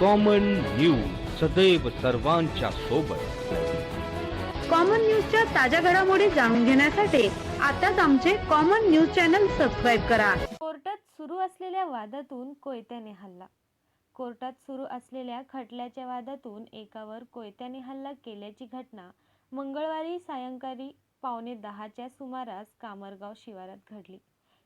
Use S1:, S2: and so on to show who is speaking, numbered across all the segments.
S1: Common news सदैव सर्वांच्या सोबत.
S2: कॉमन न्यूजच्या ताज्या घडामोडी जाणून घेण्यासाठी आताच आमचे कॉमन न्यूज चॅनल सबस्क्राईब करा.
S3: कोर्टात सुरू असलेल्या वादातून कोयत्याने हल्ला. कोर्टात सुरू असलेल्या खटल्याच्या वादातून एकावर कोयत्याने हल्ला केल्याची घटना मंगळवारी सायंकाळी पावणे दहाच्या सुमारास कामरगाव शिवारात घडली.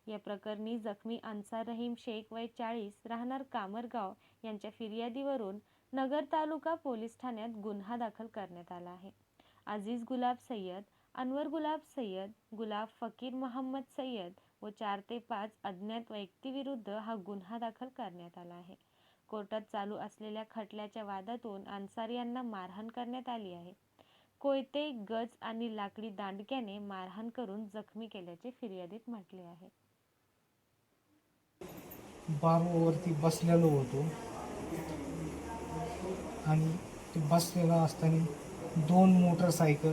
S3: या प्रकरणी जखमी अन्सार रहीम शेख वय चाळीस राहणार कामरगाव यांच्या फिर्यादीवरून नगर तालुका पोलीस ठाण्यात गुन्हा दाखल करण्यात आला आहे. अजीज गुलाब सय्यद अनवर गुलाब सय्यद गुलाब फकीर मोहम्मद सय्यद व चार ते पाच अज्ञात व्यक्तीविरुद्ध हा गुन्हा दाखल करण्यात आला आहे. कोर्टात चालू असलेल्या खटल्याच्या वादातून अन्सार यांना मारहाण करण्यात आली आहे. कोयते गज आणि लाकडी दांडक्याने मारहाण करून जखमी केल्याचे फिर्यादीत म्हटले आहे.
S4: बारूवरती बसलेलो होतो. आणि ते बसलेला असताना दोन मोटरसायकल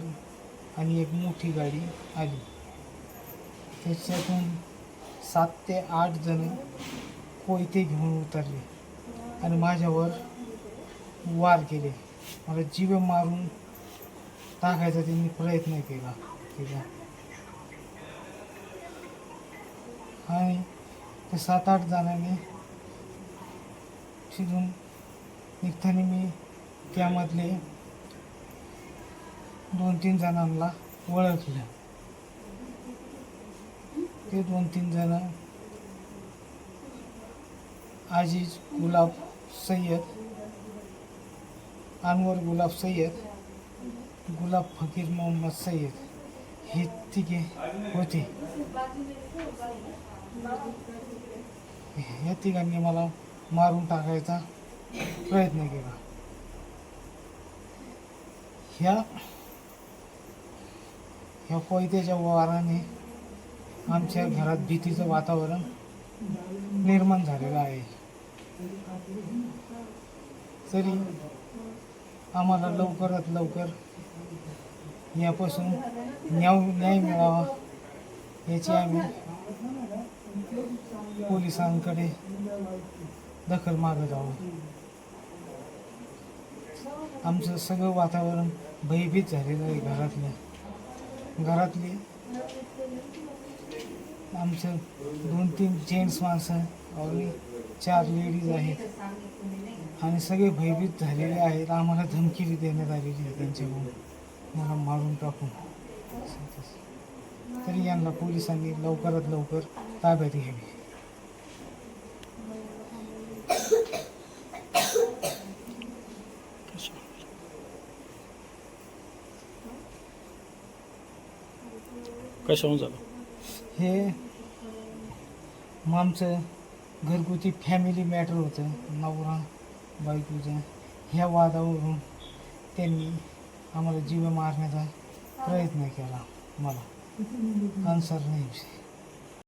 S4: आणि एक मोठी गाडी आली. त्याच्यातून सात ते आठ जण कोयते घेऊन उतरले आणि माझ्यावर वार केले. मला जीव मारून टाकायचा त्यांनी प्रयत्न केला केला. आणि ते सात आठ जणांनी शिजून निघताना मी त्यामधले दोन तीन जणांना ओळखलं. ते दोन तीन जण आजीज गुलाब सय्यद अनवर गुलाब सय्यद गुलाब फकीर मोहम्मद सय्यद हे तिघे होते. या तिघांनी मला मारून टाकायचा प्रयत्न केला. ह्या ह्या कोयत्याच्या वाराने आमच्या घरात भीतीचं वातावरण निर्माण झालेलं आहे. तरी आम्हाला लवकरात लवकर यापासून न्याय न्याय मिळावा याची आम्ही पोलिसांकडे दखल मागत आहोत आमचं सगळं वातावरण भयभीत झालेलं आहे घरातलं घरातले आमचं दोन तीन जेंट्स माणसं आणि चार लेडीज आहेत. आणि सगळे भयभीत झालेले आहेत. आम्हाला धमकी देण्यात आलेली आहे त्यांच्याकडून. मला मारून टाकून. तरी यांना पोलिसांनी लवकरात लवकर ताब्यात घ्यावी
S5: कशाहून झालं?
S4: हे मग आमचं घरगुती फॅमिली मॅटर होतं. नवरा बायकोचं. ह्या वादावरून त्यांनी आम्हाला जीव मारण्याचा प्रयत्न केला मला. अन्सर नाही.